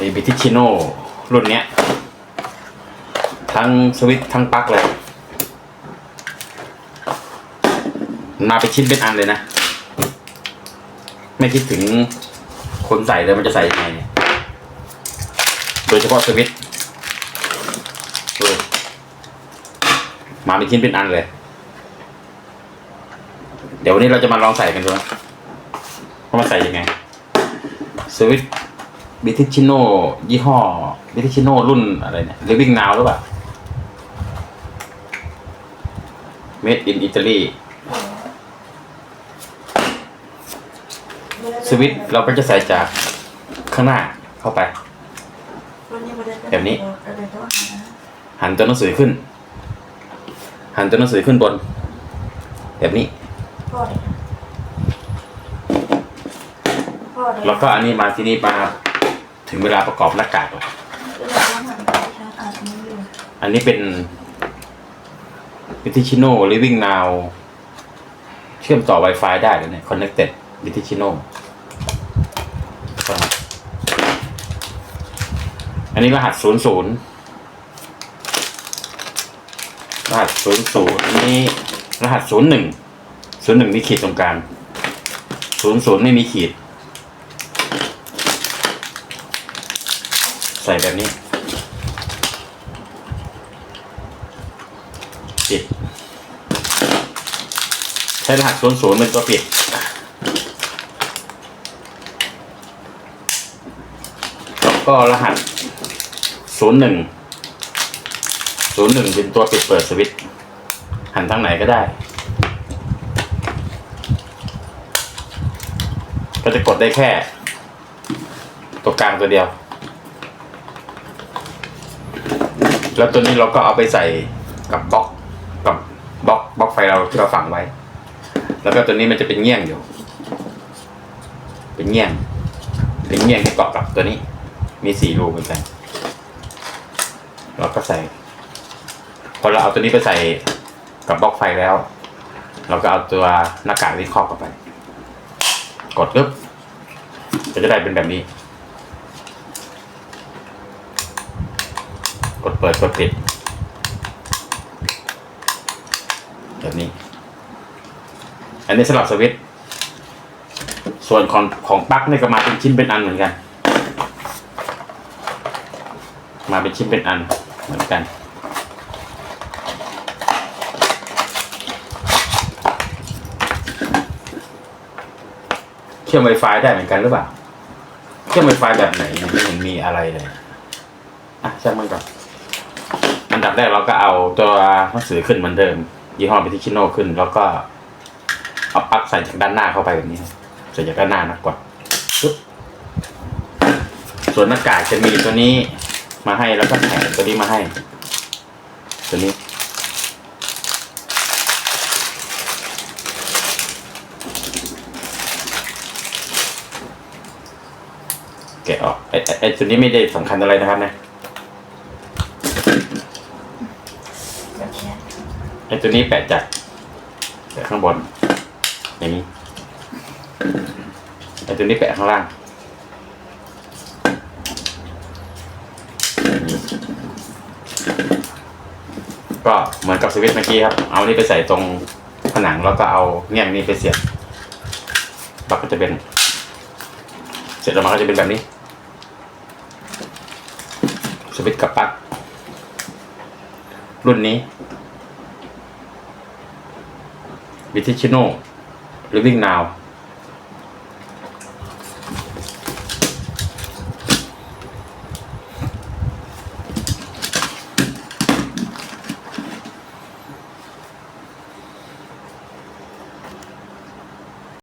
มีบิทิชิโน่รุ่นเนี้ย ทั้งสวิตทั้งปลั๊กเลย มาเป็นชิ้นเป็นอันเลยนะ ไม่คิดถึงคนใส่เลยมันจะใส่ยังไงเนี่ยโดยเฉพาะสวิตเออมาเป็นชิ้นเป็นอันเลย เดี๋ยววันนี้เราจะมาลองใส่กันดูนะว่ามันใส่ยังไงสวิต บิทิชิโน่ยี่ห้อบิทิชิโน่รุ่นอะไรเนี่ย Living Now หรือเปล่า Made in Italy สวิตช์เราก็จะใส่จากข้างหน้าเข้าไป แบบนี้ หันตัวหนังสือขึ้น หันตัวหนังสือขึ้นบน แบบนี้ แล้วก็อันนี้มาที่นี่มา ถึงเวลาประกอบหน้ากากแล้วอันนี้เป็น v i t i c h i n o Living Now เชื่อมต่อ Wi-Fi ได้เลยเนี่ย Connected v i t i c h i n o อันนี้รหัสศูนย์ศูนย์รหัสศูนย์ศูนย์อันนี้รหัสศูนย์หนึ่งศูนย์หนึ่งมีขีดตรงกลางศูนย์ศูนย์ไม่มีขีด ใส่แบบนี้ปิด ใช้รหัสศูนย์ศูนย์เป็นตัวปิด แล้วก็รหัสศูนย์หนึ่งศูนย์หนึ่งเป็นตัวปิดเปิดสวิตช์หันทางไหนก็ได้ ก็จะกดได้แค่ ตัวกลางตัวเดียว แล้วตัวนี้เราก็เอาไปใส่กับบล็อกกับบล็อกบล็อกไฟเราที่เราฝังไว้ แล้วก็ตัวนี้มันจะเป็นเงี้ยงอยู่ เป็นเงี้ยง เป็นเงี้ยงที่เกาะกับตัวนี้ มีสี่รูเหมือนกันเราก็ใส่ พอเราเอาตัวนี้ไปใส่กับบล็อกไฟแล้ว เราก็เอาตัวหน้ากากนี้ครอบเข้าไป กดปึ๊บก็จะได้เป็นแบบนี้ กดเปิดกดปิดแบบนี้ อันนี้สำหรับสวิตช์ส่วนของของปลั๊กนี่ก็มาเป็นชิ้นเป็นอันเหมือนกัน มาเป็นชิ้นเป็นอันเหมือนกันเชื่อม Wi-Fi ได้เหมือนกันหรือเปล่าเชื่อม Wi-Fi แบบไหนยังไม่เห็นมีอะไรเลย อะช่างมันก่อน นดับแรกเราก็เอาตัวหนังสือขึ้นเหมือนเดิม ยี่ห้อ b ิทิชิโนขึ้น แล้วก็เอาปลั๊กใส่จากด้านหน้าเข้าไปแบบนี้ใส่จากด้านหน้านะกดปึ๊บส่วนหน้ากากจะมีตัวนี้มาให้แล้วก็แถมตัวนี้มาให้ ตัวนี้แกะออกไอ้ไอ้ไอ้ตัวนี้ไม่ได้สำคัญอะไรนะครับเนี่ย ไอ้ตัวนี้แปะจากแปะข้างบนอย่างนี้ไอ้ตัวนี้แปะข้างล่างนี้ก็เหมือนกับสวิตช์เมื่อกี้ครับ เอานี่ไปใส่ตรงผนังแล้วก็เอาเงี้ยงนี้ไปเสียบบักก็จะเป็น เสร็จออกมาก็จะเป็นแบบนี้ สวิตช์กับปลั๊กรุ่นนี้ วิทิชิโนลิฟวิ่งนาว